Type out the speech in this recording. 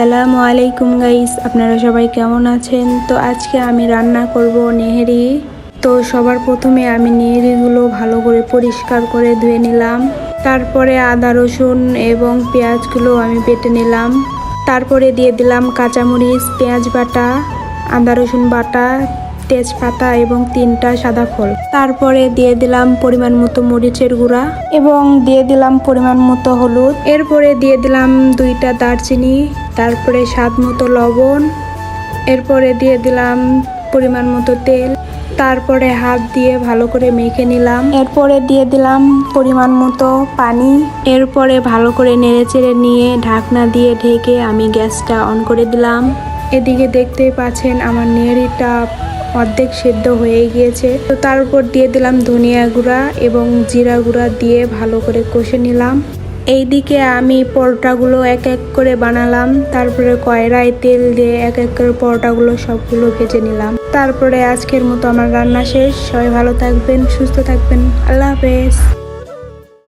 আসসালামু আলাইকুম গাইস, আপনারা সবাই কেমন আছেন? তো আজকে আমি রান্না করব নেহেরি। তো সবার প্রথমে আমি নেহেরিগুলো ভালো করে পরিষ্কার করে ধুয়ে নিলাম। তারপরে আদা, রসুন এবং পেঁয়াজগুলো আমি বেটে নিলাম। তারপরে দিয়ে দিলাম কাঁচামরিচ, পেঁয়াজ বাটা, আদা, রসুন বাটা তেজপাতা এবং তিনটা সাদা ফল তারপরে দিয়ে দিলাম পরিমাণ মতো মরিচের গুঁড়া এবং দিয়ে দিলাম পরিমাণ মতো হলুদ। এরপরে দিয়ে দিলাম দুইটা দারচিনি, তারপরে স্বাদ মতো লবণ। এরপরে দিয়ে দিলাম পরিমাণ মতো তেল। তারপরে হাত দিয়ে ভালো করে মেখে নিলাম। এরপরে দিয়ে দিলাম পরিমাণ মতো পানি। এরপরে ভালো করে নেড়েচেড়ে নিয়ে ঢাকনা দিয়ে ঢেকে আমি গ্যাসটা অন করে দিলাম। এদিকে দেখতেই পাচ্ছেন আমার নেড়িটা অর্ধেক সেদ্ধ হয়ে গিয়েছে। তো তার উপর দিয়ে দিলাম ধনিয়া গুঁড়া এবং জিরা গুঁড়া দিয়ে ভালো করে কষে নিলাম। এইদিকে আমি পরোটাগুলো এক এক করে বানালাম। তারপরে কয়রায় তেল দিয়ে এক এক করে পরোটাগুলো সবগুলো ভেজে নিলাম। তারপরে আজকের মতো আমার রান্না শেষ। সবাই ভালো থাকবেন, সুস্থ থাকবেন। আল্লাহ হাফেজ।